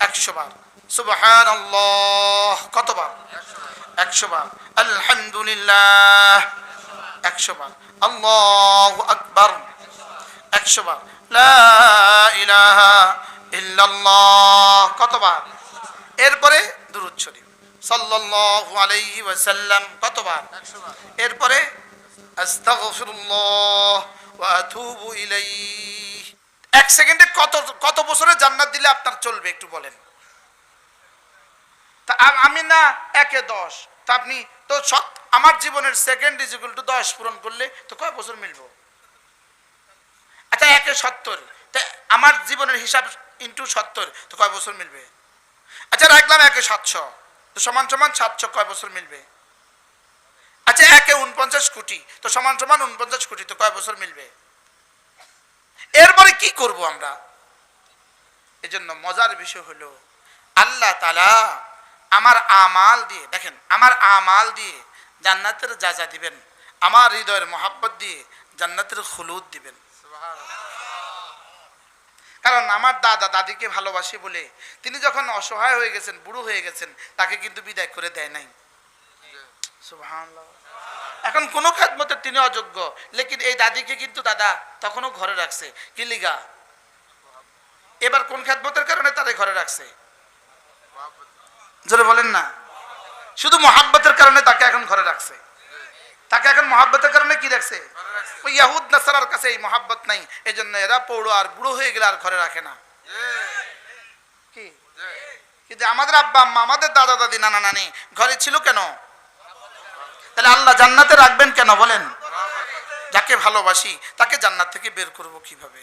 একশো বার। সুবহান আল্লাহ কতবার? একশো বার। আলহামদুলিল্লাহ। একশো বার। আল্লাহ আকবর। একশো বার। লা ইলাহা ইল্লাল্লাহ। কতবার? এরপরে দুরুদ শরীফ। সাল্লাল্লাহু আলাইহি ওয়াসাল্লাম। কতবার? এরপরে আস্তাগফিরুল্লাহ ওয়া আতুবু ইলাইহি। এক সেকেন্ডে কত কত বছরের জান্নাত দিলে আপনার চলবে, একটু বলেন। তা আমি না একে দশ, তা আপনি তো সৎ আমার জীবনের সেকেন্ড ইজ ইকুয়াল টু দশ পূরণ করলে তো কয় বছর মিলব? আচ্ছা একে সত্তর, তা আমার জীবনের হিসাব ইন্টু সত্তর, তো কয় বছর মিলবে? আচ্ছা রাখলাম একে সাতশো, তো সমান সমান সাতশো কয় বছর মিলবে? আচ্ছা একে উনপঞ্চাশ কোটি, তো সমান সমান উনপঞ্চাশ কোটি, তো কয় বছর মিলবে? এরপরে কি করব আমরা? এজন্য মজার বিষয় হলো, আল্লাহ তালা আমার আমাল দিয়ে, দেখেন, আমার আমাল দিয়ে জান্নাতের যা যা দিবেন, আমার হৃদয়ের মহাব্বত দিয়ে জান্নাতের হলুদ দিবেন। কারণ আমার দাদা দাদিকে ভালোবাসি বলে তিনি যখন অসহায় হয়ে গেছেন, বুড়ো হয়ে গেছেন, তাকে কিন্তু বিদায় করে দেয় নাই। সুবহানাল্লাহ। এখন কোনো খাদমতের তিনি অযোগ্য। লেকিন এই দাদিকে কিন্তু দাদা তখনও ঘরে রাখছে। কি লিগা? এবার কোন খাদমতের কারণে তাদের ঘরে রাখছে? জোরে বলেন না। শুধু মহাব্বতের কারণে তাকে এখন ঘরে রাখছে। তাকে এখন মহাব্বতের কারণে কি রাখছে? ওই ইয়াহুদ নাসারার কাছে এই মহাব্বত নাই। এই জন্য এরা পৌড়ো আর বুড়ো হয়ে গেলে আর ঘরে রাখে না। কি? কিন্তু আমাদের আব্বা আম্মা আমাদের দাদা দাদি নানা নানি ঘরে ছিল কেন? তাহলে আল্লাহ জান্নাতে রাখবেন কেন বলেন? যাকে ভালোবাসি তাকে জান্নাত থেকে বের করব কীভাবে?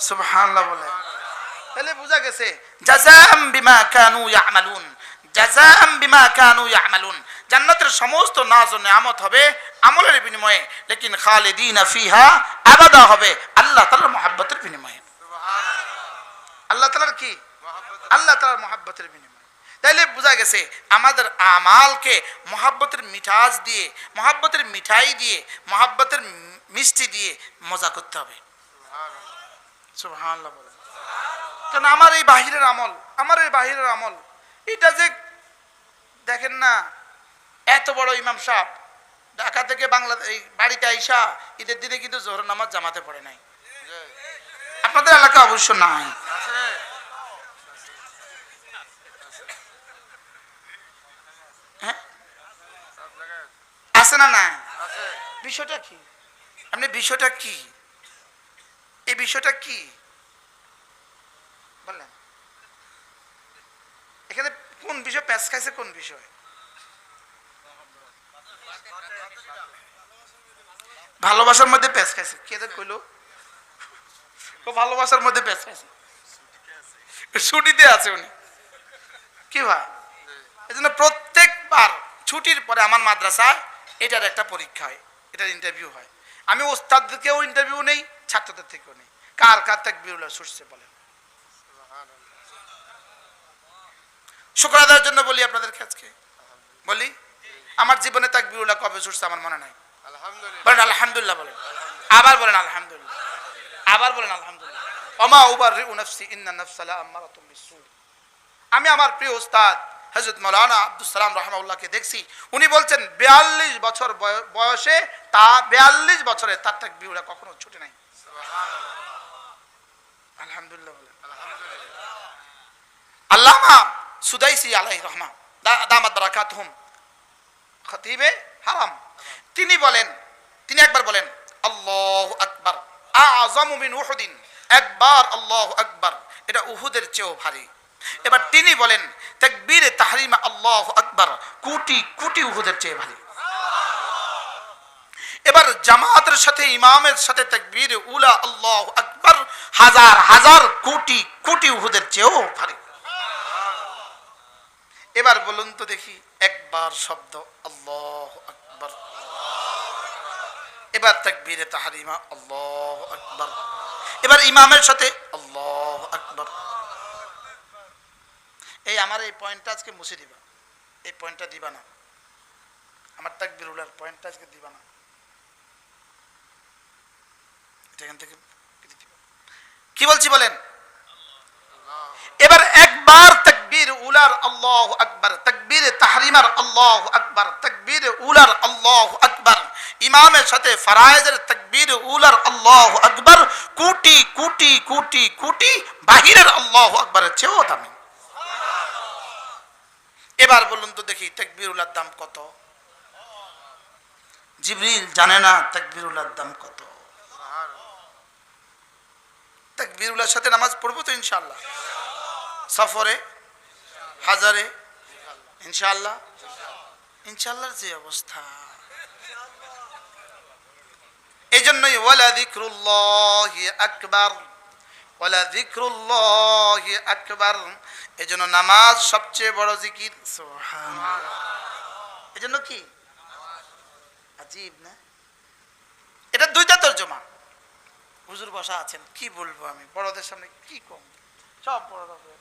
সুবহানাল্লাহ বলেন। তাহলে বোঝা গেছে জাযাম বিমা কানু ইয়ামালুন জাযাম বিমা কানু ইয়ামালুন। জান্নাতের সমস্ত নাজ ও নিয়ামত হবে আমলের বিনিময়ে লেকিন খালিদিনা ফিহা আবাদা হবে আল্লাহ তাআলার মহব্বতের বিনিময়ে। আল্লাহ তাআলার কি? আল্লাহ তাআলার মহব্বতের বিনিময়ে। তাইলে বোঝা গেছে আমাদের আমালকে মহাব্বতের মিঠাস দিয়ে, মহাব্বতের মিঠাই দিয়ে, মহাব্বতের মিষ্টি দিয়ে মজা করতে হবে। কারণ আমার এই বাহিরের আমল, আমার এই বাহিরের আমল, এটা যে দেখেন না, এত বড় ইমাম সাহেব ঢাকা থেকে বাংলাদেশ এই বাড়িতে আইসা ঈদের দিনে কিন্তু জোহর নামাজ জামাতে পড়ে নাই। আপনাদের এলাকা অবশ্য নাই। আছে না না বিষয়টা কি? আপনি বিষয়টা কি? এই বিষয়টা কি? বললেন এখানে কোন বিষয়? প্যাঁচ খাইছে কোন বিষয়? ভালোবাসার মধ্যে প্যাঁচ খাইছে। কে কইলো? ও ভালোবাসার মধ্যে প্যাঁচ খাইছে। ছুটিতে আছে উনি। কি ভাই? এই জন্য প্রত্যেকবার ছুটির পরে আমার মাদ্রাসায় এটার একটা পরীক্ষা হয় এটার ইন্টারভিউ হয়। আমি ওস্তাদকেও ইন্টারভিউ নেই ছাত্রদের থেকেও নেই। কার কার থেকে বিরুলা সুরছে বলেন? শুক্র আদায়ের জন্য বলি আপনাদেরকে আজকে বলি আমার জীবনে তাক বিরুলা কবে সুরছে আমার মনে নাই। বলেন আলহামদুলিল্লাহ বলেন। আবার বলেন আলহামদুলিল্লাহ। আবার বলেন আলহামদুলিল্লাহ। অমা উবার নফসি ইন্না নফসালা আম্মারাতুম বিসু আমি আমার প্রিয় উস্তাদ হজরত মৌলানা আব্দুল সালাম রহমাউল্লাহকে দেখছি উনি বলছেন বিয়াল্লিশ বছর বয়সে তা বিয়াল্লিশ বছরে তার তাক বিউরা কখনো ছুটে নাই। আলহামদুলিল্লাহ আল্লামা সুদাইসি আলাই রহমা দামাত বারাকাতুহুম। খতিবে হারাম। তিনি বলেন তিনি একবার বলেন আল্লাহু আকবার আযমু মিন উহুদিন। একবার আল্লাহু আকবার। এটা উহুদের চেয়েও ভারী। এবার তিনি বলেন, তাকবীরে তাহরিমা আল্লাহু আকবার, কোটি কোটি উহুদের চেয়ে এবার জামাতের সাথে, ইমামের সাথে তাকবীর উলা আল্লাহু হাজার হাজার কোটি কোটি উহুদের চেয়েও ভারী এবার বলুন তো দেখি, একবার শব্দ আল্লাহ আকবর। এবার তাকবীরে তাহারিমা আল্লাহ আকবর। এবার ইমামের সাথে আল্লাহ আকবর। এই আমার এই পয়েন্টটা আজকে মুছে দিবা। এই পয়েন্টটা দিবা না। আমার তাকবির উলার পয়েন্টটা আজকে দিবা না। এখান থেকে কি বলছি বলেন? এবার একবার তাকবীর উলার আল্লাহ আকবার, তাকবীর তাহরিমার আল্লাহ আকবার, তাকবীর উলার আল্লাহ আকবার। ইমামের সাথে ফারায়েজের তাকবীর উলার আল্লাহ আকবার, কোটি কোটি কোটি কোটি বাহিরের আল্লাহ আকবরের চেয়েও দামি। এবার বলুন তো দেখি তাকবীর উলার দাম কত? জিবরিল জানে না তাকবীর উলার দাম কত। তাকবীর উলার সাথে নামাজ পড়ব তো ইনশাল্লাহ সফরে? হাজারে? ইনশাল্লাহ ইনশাল্লাহর যে অবস্থা। এই জন্যই ওয়ালা যিকরুল্লাহ আকবার। ওয়ালা যিকরুল্লাহ আকবার। এই জন্য নামাজ সবচেয়ে বড় জিকির। জন্য কি? আজীব না? এটা দুইটা তর্জমা। হুজুর বসা আছেন কি বলব আমি? বড়দের সামনে কি কম? সব বড়রা বলে।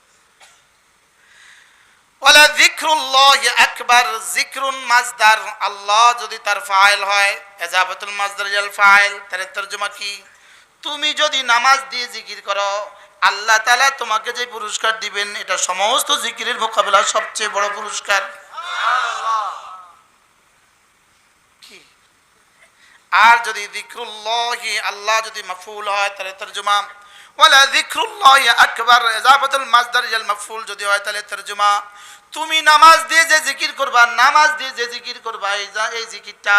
ওয়ালা যিকরুল্লাহ আকবার যিকরুন মাজদার। আল্লাহ যদি তার ফাইল হয় এজাবাতুল মাজদার ফাইল তার তরজমা কি? তুমি যদি নামাজ দিয়ে জিকির করো, আল্লাহ তালা তোমাকে যে পুরস্কার দিবেন, এটা সমস্ত জিকিরের মোকাবেলা সবচেয়ে বড় পুরস্কার। আর যদি যিকরুল্লাহি আল্লাহ যদি মাফুল হয়, তাহলে তরজমা যদি হয় তাহলে তুমি নামাজ দিয়ে যে জিকির করবা, নামাজ দিয়ে যে জিকির করবা, এই এই জিকিরটা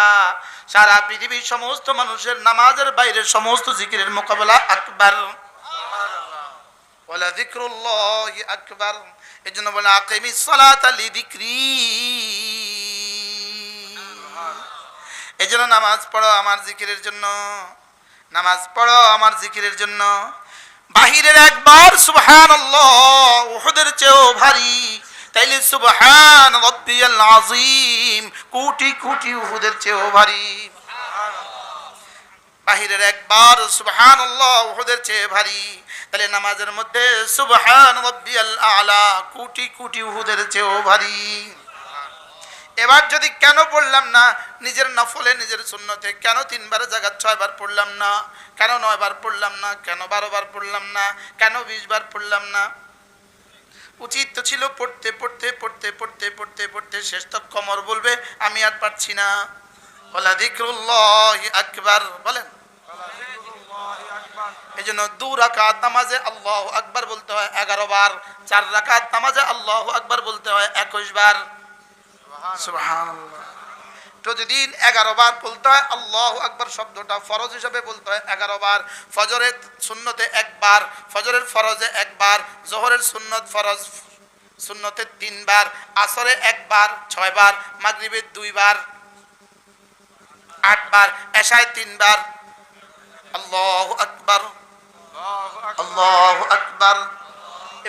সারা পৃথিবীর সমস্ত মানুষের নামাজের বাইরে সমস্ত জিকিরের মোকাবেলা আকবার। নামাজ পড়ো আমার জিকিরের জন্য, নামাজ পড়ো আমার জিকিরের জন্য। বাহিরের একবার সুবহান উহুদের চেয়েও ভারী। তাইলে সুবহান রব্বিয়াল আযীম, কোটি কোটি উহুদের চেয়েও ভারী। বাহিরের একবার সুবহান উহুদের চেয়ে ভারী। তাহলে নামাজের মধ্যে সুবহান রব্বিয়াল আলা, কোটি কোটি উহুদের চেয়েও ভারী। এবার যদি কেন পড়লাম না? নিজের নফলে নিজের শূন্যতে কেন তিনবার জায়গা ছয়বার পড়লাম না? কেন নয়বার পড়লাম না? কেন বারো বার পড়লাম না? কেন বিশ বার পড়লাম না? উচিত তো ছিল পড়তে পড়তে পড়তে পড়তে পড়তে পড়তে শেষ তো কমর বলবে, আমি আর পারছি না। আকবার, বলেন। এই জন্য দু রাকাত নামাজে আল্লাহ আকবার বলতে হয় এগারো বার, চার রাকাত নামাজে আল্লাহ আকবার বলতে হয় একুশ বার। প্রতিদিন এগারো বার বলতে হয় আল্লাহ আকবার শব্দটা ফরজ হিসাবে বলতে হয় এগারো বার। ফজরের সুন্নতে একবার ফজরের ফরজে একবার জোহরের সুন্নত ফরজ সুন্নতে তিনবার আসরে একবার ছয়বার মাগরিবের দুইবার আটবার এশায় তিনবার। আল্লাহ আকবার। আল্লাহ আকবার।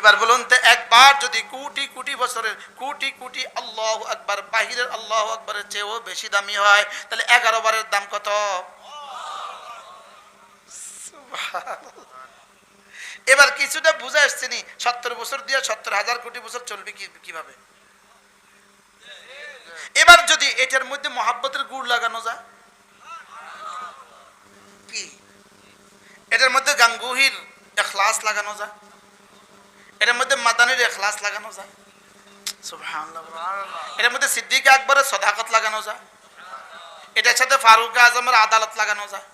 এবার বলুন তো, একবার যদি কোটি কোটি বছরের, কোটি কোটি আল্লাহ আকবার, বাহিরের আল্লাহ আকবরের চেয়েও বেশি দামি হয়, তাহলে এগারো বারের দাম কত? এবার কিছুটা বুঝে আসছে নি, সত্তর বছর দিয়ে সত্তর হাজার কোটি বছর চলবে কীভাবে? এবার যদি এটার মধ্যে মহাব্বতের গুড় লাগানো যায়, কি? এটার মধ্যে গাঙ্গুহির এখলাস লাগানো যায় এটার মধ্যে মাদানির এখলাস লাগানো যায়। এটার মধ্যে সিদ্দিক আকবরের সদাকত লাগানো যায়। এটার সাথে ফারুক আজমের আদালত লাগানো যায়।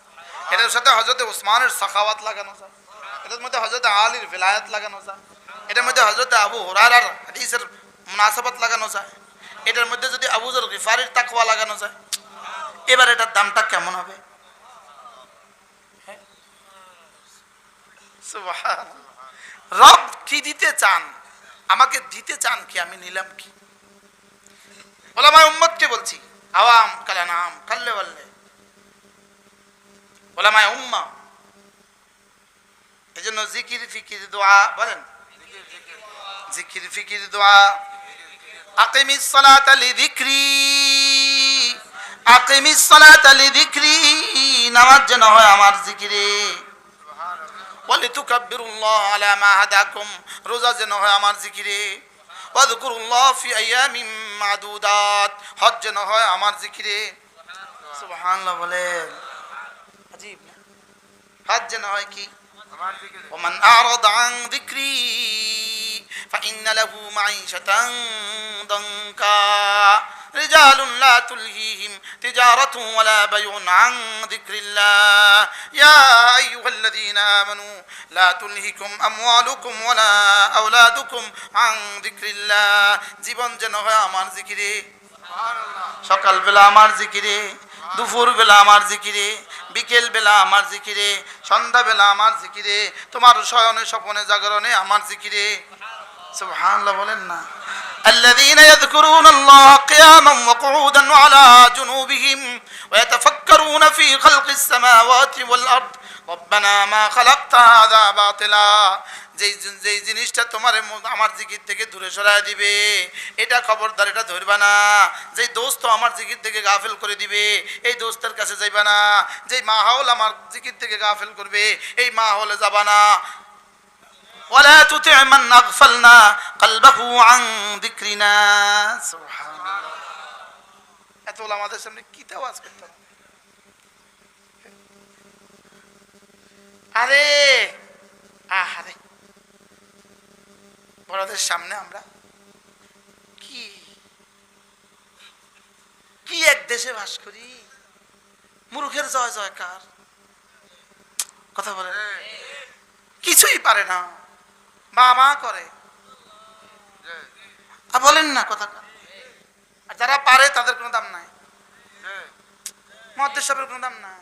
এটার সাথে হজরত উসমানের সাখাওয়াত লাগানো যায়। এটার মধ্যে হজরত আলীর বিলায়াত লাগানো যায়। এটার মধ্যে হজরত আবু হুরারার হাদিসের মুনাসাবাত লাগানো যায়। এটার মধ্যে যদি আবুজর গিফারির তাকওয়া লাগানো যায় এবার এটার দামটা কেমন হবে? হ্যাঁ? রব কি দিতে চান? আমাকে দিতে চান কি? আমি নিলাম কি? ওলামায় উম্মতকে বলছি, আওয়াম কালা নাম, কাল্লে বললে। ওলামায় উম্মা এই জন্য জিকির, ফিকির, দোয়া বলেন। জিকির, ফিকির, দোয়া। আকিমিস সালাতা লিযিকরি, আকিমিস সালাতা লিযিকরি, নামাজ যেন হয় আমার জিকিরে। ওয়ালিতুকাব্বিরুল্লাহ আলা মা হাদাকুম রোজা যেন হয় আমার জিকিরে ওয়াযকুরুল্লাহ ফি আইয়ামিম মাদুদাত হজ যেন হয় আমার জিকিরে সুবহানাল্লাহ বলেন আজীব না হজ যেন হয় কি ওমান আরাদ আন যিকরি فإن له معيشة ضنكا رجال لا تلهيهم تجارة ولا بيع عن ذكر الله يا أيها الذين آمنوا لا تلهكم أموالكم ولا أولادكم عن ذكر الله জীবন যেন হয় আমার জিকিরে সকাল বেলা আমার জিকিরে দুপুর বেলা আমার জিকিরে বিকেল বেলা আমার জিকিরে সন্ধ্যা বেলা আমার জিকিরে তোমার শয়নে স্বপনে জাগরণে আমার জিকিরে সুবহানাল্লাহ বলেন না الذين يذكرون الله قياما وقعودا وعلى جنوبهم ويتفكرون في خلق السماوات والأرض ربنا ما خلقت هذا باطلا যেই যেই জিনিসটা তোমার মু- আমার জিকির থেকে দূরে সরায় দিবে এটা খবরদার এটা ধরবা না যেই দোস্ত আমার জিকির থেকে গাফেল করে দিবে এই দোস্তের কাছে যাইবা না যেই মাহল আমার জিকির থেকে গাফেল করবে এই মাহলে যাবা না ولا تطع من أغفلنا قلبه عن ذكرنا سبحان الله এত আমাদের সামনে কি আওয়াজ করতাম আরে আহারে বড়দের সামনে আমরা কি কি এক দেশে বাস করি মূর্খের জয় জয়কার কথা বলে কিছুই পারে না মা মা করে। আর বলেন না কথা আর যারা পারে তাদের কোনো দাম নাই। মহাদ্দেশ সাহেবের কোনো দাম নাই।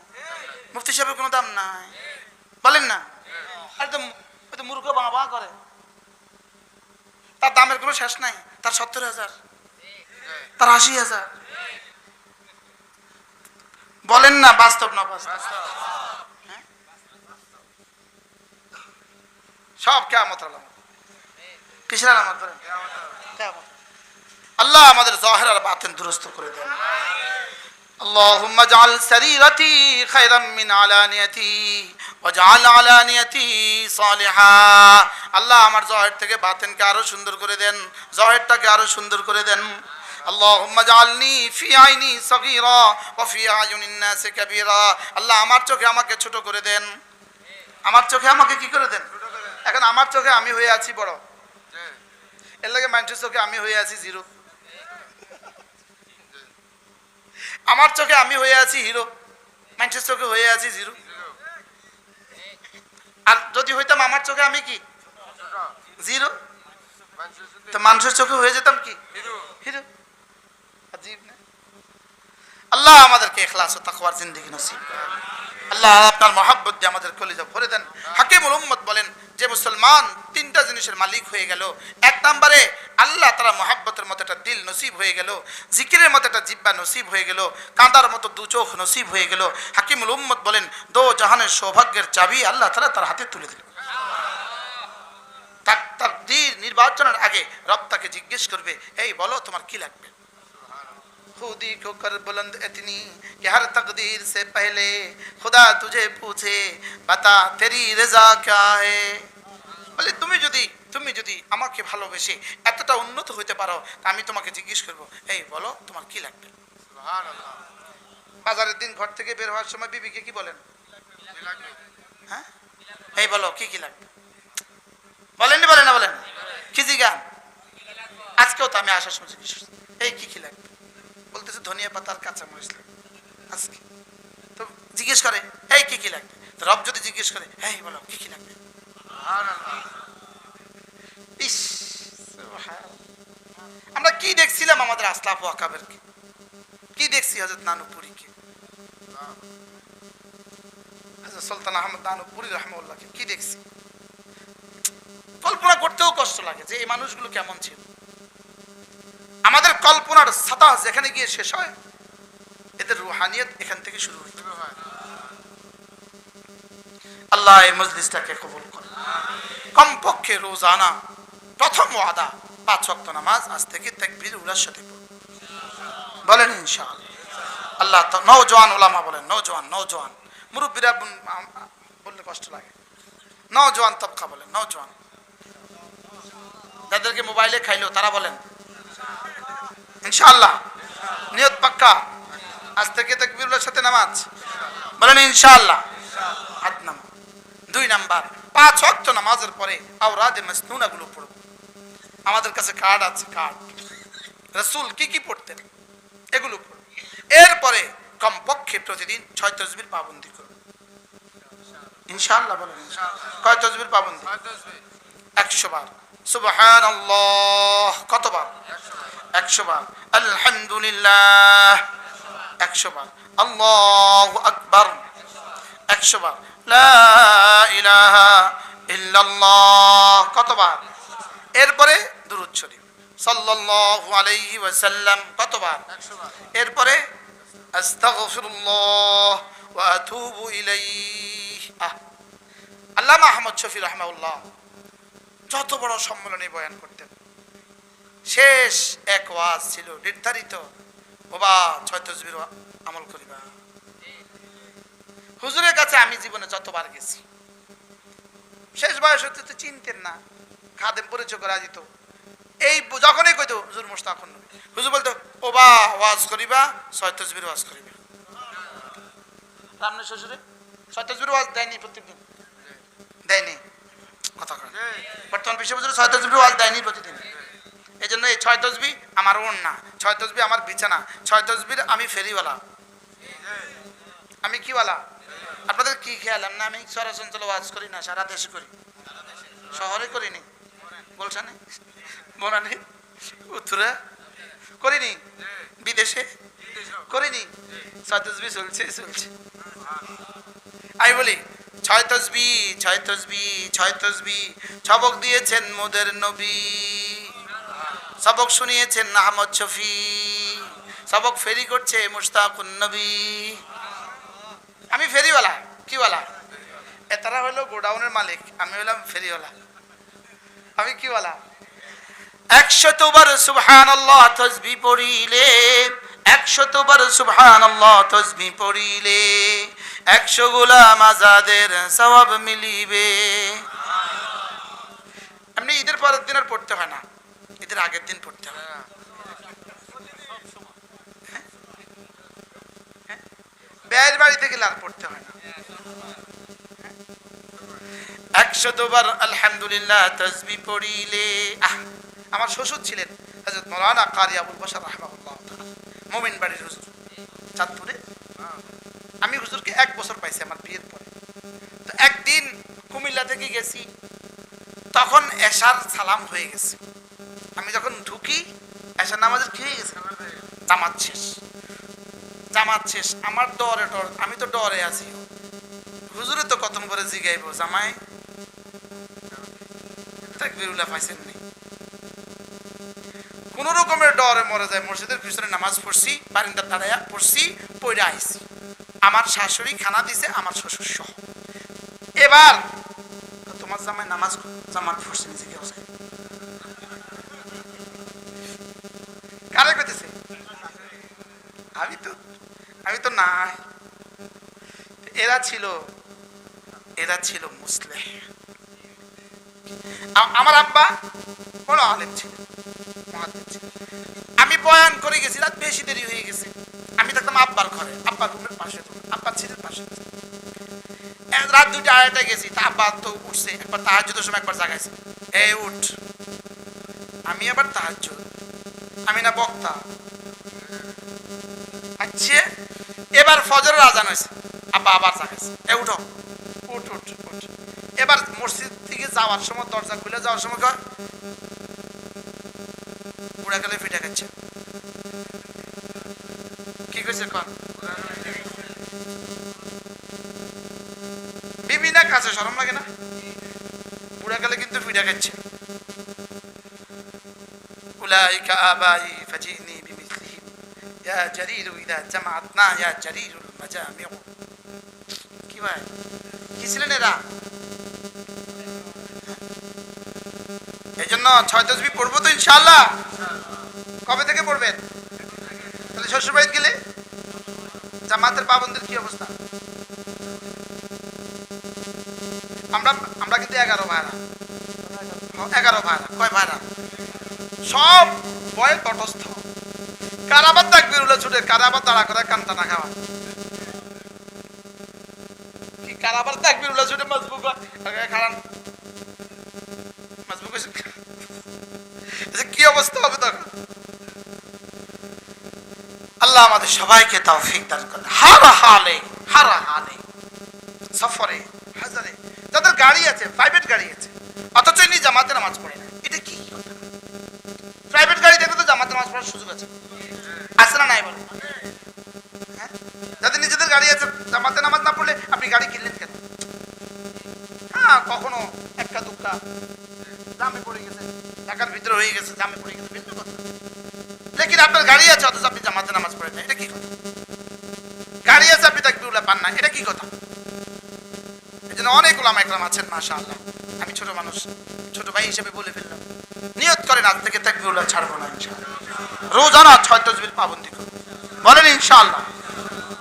মুফতি সাহেবের কোনো দাম নাই। বলেন না। আর তো ওই তো মূর্খ বাবা করে। তার দামের কোনো শেষ নাই। তার সত্তর হাজার। তার আশি হাজার। বলেন না বাস্তব না বাস্তব। সব কেমত আলামত কিসের আলামত বলেন কেয়ামত। আল্লাহ আমাদের জহের আর বাতেন দুরস্ত করে দেন اللهم اجعل سريرتي خيرا من علانيتي واجعل علانيتي صالحا আল্লাহ আমার জহের থেকে বাতেনকে আরো সুন্দর করে দেন জহেরটাকে আরো সুন্দর করে দেন اللهم اجعلني في عيني صغيرا وفي اعين الناس كبيرا আল্লাহ আমার চোখে আমাকে ছোট করে দেন আমার চোখে আমাকে কি করে দেন এখন আমার চোখে আমি হয়ে আছি বড়। এর লাগে মানুষের চোখে আমি হয়ে আছি জিরো। আমার চোখে আমি হয়ে আছি হিরো। মানুষের চোখে হয়ে আছি জিরো। আর যদি হইতাম আমার চোখে আমি কি? জিরো। তো মানুষের চোখে হয়ে যেতাম কি? হিরো। আল্লাহ আমাদেরকে এখলাস ও তাকওয়ার জিন্দেগি নসিব করেন। আল্লাহ আপনার মহাব্বত দিয়ে আমাদের কলিজা ভরে দেন। হাকিমুল উম্মত বলেন, যে মুসলমান তিনটা জিনিসের মালিক হয়ে গেল। এক নম্বরে, আল্লাহ তারা মহাব্বতের মতো একটা দিল নসিব হয়ে গেল। জিকিরের মতো একটা জিব্বা নসিব হয়ে গেল। কাঁদার মতো দু চোখ নসিব হয়ে গেল। হাকিমুল উম্মত বলেন, দো জাহানের সৌভাগ্যের চাবি আল্লাহ তারা তার হাতে তুলে দিল তার নির্বাচনের আগে রব তাকে জিজ্ঞেস করবে, এই বলো, তোমার কি লাগবে? खुदी को कर बुलंद इतनी कि हर तकदीर से पहले खुदा तुझे पूछे बता तेरी रजा क्या है বলে তুমি যদি তুমি যদি আমাকে ভালোবেসে এতটা উন্নত হইতে পারো তা আমি তোমাকে জিজ্ঞেস করবো এই বলো তোমার কি লাগবে বাজারের দিন ঘর থেকে বের হওয়ার সময় বিবিকে কি বলেন হ্যাঁ এই বলো কি কি লাগবে বলেননি বলেন না বলেন কি জিগান আজকেও তো আমি আসার সময় জিজ্ঞেস করছি, এই কি কি লাগবে বলতেছে, ধনিয়া পাতার কাঁচা মরিচ লাগবে। আজকে। তো জিজ্ঞেস করে, এই কি কি লাগবে? রব যদি জিজ্ঞেস করে, এই বলো, কি কি লাগবে? আমরা কি দেখছিলাম আমাদের আসলাফ ও আকাবেরকে কি দেখছি হজরত নানুপুরীকে? হজরত সুলতান আহমদ নানুপুরি রহমউল্লাহকে কি দেখছি? কল্পনা করতেও কষ্ট লাগে যে এই মানুষগুলো কেমন ছিল। আমাদের কল্পনার সাতা যেখানে গিয়ে শেষ হয়, এদের রুহানিয়ত এখান থেকে শুরু হইতে আল্লাহ এই মজলিসটাকে কবুল করে কমপক্ষে রোজানা প্রথম ওয়াদা, পাঁচ ওয়াক্ত নামাজ, আজ থেকে তাকবীর উলার সাথে। বলেন ইনশাআল্লাহ। আল্লাহ তো নৌজওয়ান ওলামা বলেন নৌজওয়ান নৌজওয়ান মুরব্বীরা বললে কষ্ট লাগে। নৌজওয়ান তবকা বলেন নৌজওয়ান যাদেরকে মোবাইলে খাইলো, তারা বলেন ইনশাআল্লাহ। নিয়ত পাক্কা। আজ থেকে তাকবীরুল্লাহর সাথে নামাজ। বলেন ইনশাআল্লাহ। হাত নামা দুই নাম্বার। পাঁচ ওয়াক্ত নামাজের পরে আওরাদে মাসনুনা গুলো পড়ব। আমাদের কাছে কার্ড আছে কার্ড রসুল কি কি পড়তেন? এগুলো পড়ুন এরপরে কমপক্ষে প্রতিদিন ছয় তসবির পাবন্দি করুন ইনশাআল্লাহ বলেন কয় তসবির পাবন্দি? একশো বার। সুবহান আল্লাহ কতবার? একশো বার, আলহামদুলিল্লাহ। একশো বার, আল্লাহ আকবর। একশো বার কতবার? এরপরে দুরুদ শরীফ, সাল্লাল্লাহু আলাইহি ওয়াসাল্লাম কতবার? এরপরে, আস্তাগফিরুল্লাহ ওয়া আতুবু ইলাইহি। আল্লামা আহমদ শফি রহমাউল্লাহ যত বড় সম্মেলনে বয়ান করতেন। শেষ এক ওয়াজ ছিল, নির্ধারিত। বাবা ছয় তসবির আমল করিবা। হুজুরের কাছে আমি জীবনে যতবার গেছি। শেষ বয়স হতে তো চিনতেন না, খাদেম পরিচয় করা যেত এই যখনই কইতো, হুজুর নবী হুজুর বলতো ও বা ওয়াজ করিবা ছয় তসবির ওয়াজ করিবা। রামনে শ্বশুরে? ছয় তসবির ওয়াজ দেয়নি প্রত্যেকদিন দেয়নি। কথা বর্তমান বিশ্ব ছয় তসবির ওয়াজ দেয়নি প্রতিদিন। এই জন্য এই ছয় তসবি আমার ওন না ছয় তসবি আমার বিছানা, ছয় তসবির আমি ফেরিওয়ালা। আমি কিওয়ালা? আপনাদের কি খেয়াল? না, আমি সরাসঞ্চল ওয়াজ করি না, সারা দেশে করি। শহরে করিনি। বলছেন? বনানি উত্তরে? করিনি? বিদেশে? করিনি? ছয় তসবি চলছে চলছে। আমি বলি, ছয় তসবি ছয় তসবি ছয় তসবি, ছবক দিয়েছেন মোদের নবী। সবক শুনিয়েছেন আহমদ শফি। সবক ফেরি করছে মুস্তাকুন নবী। আমি ফেরিওয়ালা, কিওয়ালা? এ, তারা হলো গোডাউনের মালিক, আমি হলাম ফেরিওয়ালা। আমি কিওয়ালা? একশতবার সুবহান আল্লাহ তসবি পড়িলে, একশতবার সুবহান আল্লাহ তসবি পড়িলে, একশো গোলাম আজাদের সওয়াব মিলিবে। এমনি ঈদের পরের দিন আর পড়তে হয় না। ঈদের আগের দিন পড়তে হয়। ব্যয়ের বাড়িতে গেলে আর পড়তে হয় না। একশো দুবার আলহামদুলিল্লাহ তসবি পড়িলে আমার শ্বশুর ছিলেন হজরত মৌলানা কারি আবুল বসার রহমাউল্লাহ মোমিন বাড়ির হুজুর চাঁদপুরে। আমি হুজুরকে এক বছর পাইছি আমার বিয়ের পরে। তো একদিন কুমিল্লা থেকে গেছি তখন এশার সালাম হয়ে গেছে। আমি যখন ঢুকি এশার নামাজের কি হয়ে গেছে? জামাত শেষ। জামাত শেষ। আমার ডরে ডর। আমি তো ডরে আছি। হুজুরে তো কতন করে জিগাইব? জামাই? তাকবিরুল্লাহ পাইছেন নি। কোন রকমের ডরে মরে যায়। মসজিদের পিছনে নামাজ পড়ছি বারিন্দার দাঁড়াইয়া পড়ছি পড়ে আইছি। আমার শাশুড়ি খানা দিছে, আমার শ্বশুর সহ এবার, তোমার জামাই নামাজ জামাত পড়ছে নিজে কেউ কারে কইতেছে আমি তো আমি তো নাই এরা ছিল এরা ছিল মুসলিম। আ- আমার আব্বা বড় আলেম ছিল আমি বয়ান করে গেছি, রাত বেশি দেরি হয়ে গেছে। আমি থাকতাম আব্বার ঘরে, আব্বার রুমের পাশে আব্বার ছেলের পাশে। রাত দুইটা আড়াইটা গেছি, তা আব্বা তো উঠছে, একবার তাহাজুদের সময় একবার জাগাইছে। এই উঠ। আমি আবার তাহাজুদ আমি না বক্তা। আচ্ছা এবার ফজরের আজান হয়েছে। আব্বা আবার জাগাইছে এ উঠো। উঠ উঠ উঠ। এবার মসজিদ থেকে যাওয়ার সময়, দরজা খুলে যাওয়ার সময় কয় বুড়া গেলে ফিটে গেছে কি কইছে কর? বিভিন্ন না কাছে সরম লাগে না? বুড়া গেলে কিন্তু ফিটে গেছে উলাইকা আবাই يا جرير إذا جمعتنا يا جرير المجامع কি ভাই কি ছিলেন এরা এই জন্য ছয় তসবি পড়বো তো ইনশাল্লাহ কবে থেকে পড়বেন তাহলে শ্বশুরবাড়ি গেলে জামাতের পাবন্দের কি অবস্থা আমরা আমরা কিন্তু এগারো ভাইরা এগারো ভাইরা কয় ভাইরা সব বয়ে তটস্থ কারাবার তাকবির উল্লে ছুটে কারাবার দাঁড়া করে কান্তানা খাওয়া। কি কারাবার তাকবির উল্লে ছুটে মজবুক খারান। মজবুক কি অবস্থা হবে তখন? আল্লাহ আমাদের সবাইকে তৌফিক দান করেন। হার হালে হার হালে। সফরে, হাজারে। যাদের গাড়ি আছে প্রাইভেট গাড়ি আছে, অথচ ইনি জামাতে নামাজ পড়ে না। এটা কি প্রাইভেট গাড়ি দেখে তো জামাতে নামাজ পড়ার সুযোগ আছে। না নাই বলে। হ্যাঁ? যাদের নিজেদের গাড়ি আছে জামাতে নামাজ না পড়লে আপনি গাড়ি কিনলেন কেন? হ্যাঁ কখনো একটা দুঃখা জামে পড়ে গেছে, ঢাকার ভিতরে হয়ে গেছে, জামে পড়ে গেছে, ভিন্ন কথা। লেকিন আপনার গাড়ি আছে, অথচ আপনি জামাতে নামাজ পড়েন না, এটা কি কথা? গাড়ি আছে, আপনি তাকবিরুল্লাহ পান না, এটা কি কথা? এই জন্য অনেক ওলামা একরাম আছেন মাশা আল্লাহ আমি ছোট মানুষ, ছোট ভাই হিসেবে বলে ফেললাম। নিয়ত করেন, আজ থেকে তাকবিরুল্লাহ ছাড়বো না, ইনশাআল্লাহ। রোজানা ছয় তসবির পাবন্দি করব বলেন ইনশাআল্লাহ,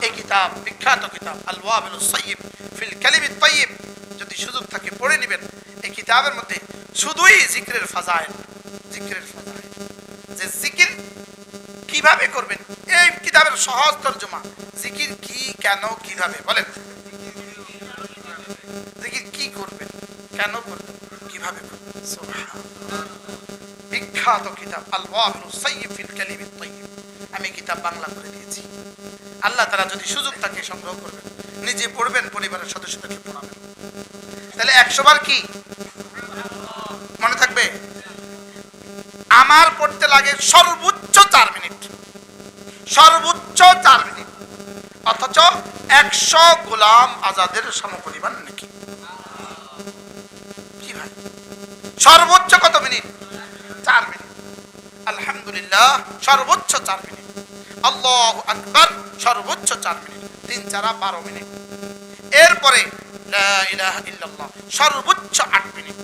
এই কিতাব, বিখ্যাত কিতাব আল ওয়াবিল সাইয়িব ফিল কালিমি তাইয়িব যদি সুযোগ থাকে পড়ে নেবেন। এই কিতাবের মধ্যে শুধুই জিক্রের ফাজাইল জিক্রের ফাজাইল। যে জিকির কীভাবে করবেন? এই কিতাবের সহজ তর্জমা, জিকির কি, কেন, কীভাবে? বলেন। জিকির কি করবেন? কেন করবেন? কীভাবে করবেন। বিখ্যাত কিতাব আল কালিমি আমি কিতাব বাংলা করে দিয়েছি। আল্লাহ তারা যদি সুযোগ থাকে সংগ্রহ করবেন, নিজে পড়বেন, পরিবারের সদস্যদেরকে পড়াবেন। তাহলে একশো বার কি? মনে থাকবে? আমার পড়তে লাগে সর্বোচ্চ চার মিনিট। সর্বোচ্চ চার মিনিট। অথচ একশো গোলাম আজাদের সমপরিমাণ নাকি। কি ভাই? সর্বোচ্চ কত মিনিট? চার মিনিট। আলহামদুলিল্লাহ, সর্বোচ্চ চার মিনিট। আল্লাহ আকবর, সর্বোচ্চ চার মিনিট। তিন চারা বারো মিনিট। এরপরে সর্বোচ্চ আট মিনিট।